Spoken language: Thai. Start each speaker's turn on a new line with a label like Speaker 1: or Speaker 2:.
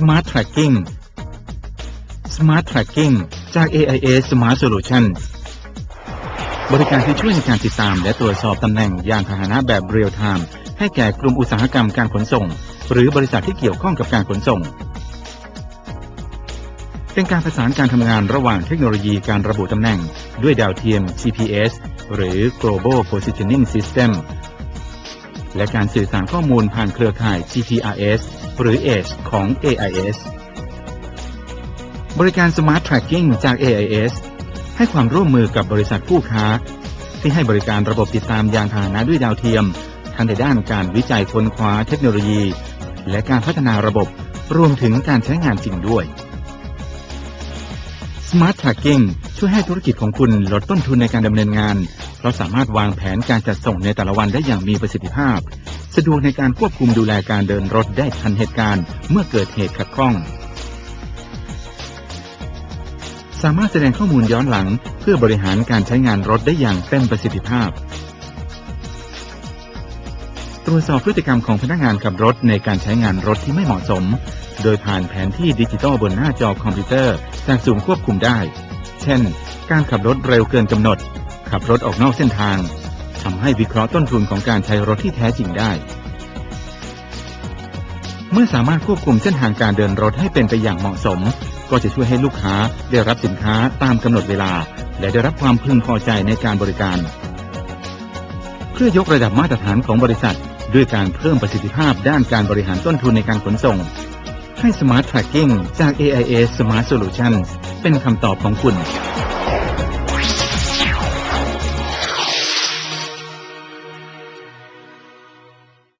Speaker 1: Smart Tracking Smart Tracking จาก AIS Smart Solution บริการที่ช่วยในการติดตาม และตรวจสอบตำแหน่งยานพาหนะแบบเรียลไทม์ให้แก่กลุ่มอุตสาหกรรมการขนส่ง หรือบริษัทที่เกี่ยวข้องกับการขนส่ง เป็นการประสานการทำงานระหว่างเทคโนโลยีการระบุตำแหน่ง ด้วยดาวเทียม GPS หรือ Global Positioning System และการสื่อสารข้อมูลผ่านเครือข่าย GPRS หรือ Edge ของ AIS บริการ Smart Tracking จาก AIS ให้ความร่วมมือกับบริษัทผู้ค้า ที่ให้บริการระบบติดตามยานพาหนะด้วยดาวเทียม ทั้งในด้านการวิจัยค้นคว้าเทคโนโลยี และการพัฒนาระบบรวมถึงการใช้งานจริงด้วย Smart Tracking ช่วยให้ธุรกิจของคุณลดต้นทุนในการดำเนินงาน เพราะสามารถวางแผนการจัดส่งในแต่ละวันได้อย่างมีประสิทธิภาพ สะดวกในการควบคุมดูแลการเดินรถได้ทันเหตุการณ์ เมื่อเกิดเหตุขัดข้อง สามารถแสดงข้อมูลย้อนหลัง เพื่อบริหารการใช้งานรถได้อย่างเต็มประสิทธิภาพ ตรวจสอบพฤติกรรมของพนักงานขับรถในการใช้งานรถที่ไม่เหมาะสม โดยผ่านแผนที่ดิจิตอลบนหน้าจอคอมพิวเตอร์จากศูนย์ควบคุมได้ เช่น การขับรถเร็วเกินกำหนด ขับรถออกนอกเส้นทางทำให้วิเคราะห์ต้นทุนของการใช้รถที่แท้จริงได้ เมื่อสามารถควบคุมเส้นทางการเดินรถให้เป็นไปอย่างเหมาะสม ก็จะช่วยให้ลูกค้าได้รับสินค้าตามกำหนดเวลา และได้รับความพึงพอใจในการบริการ เพื่อยกระดับมาตรฐานของบริษัท ด้วยการเพิ่มประสิทธิภาพด้านการบริหารต้นทุนในการขนส่ง ให้ Smart Tracking จาก AIS Smart Solutions เป็นคำตอบของคุณ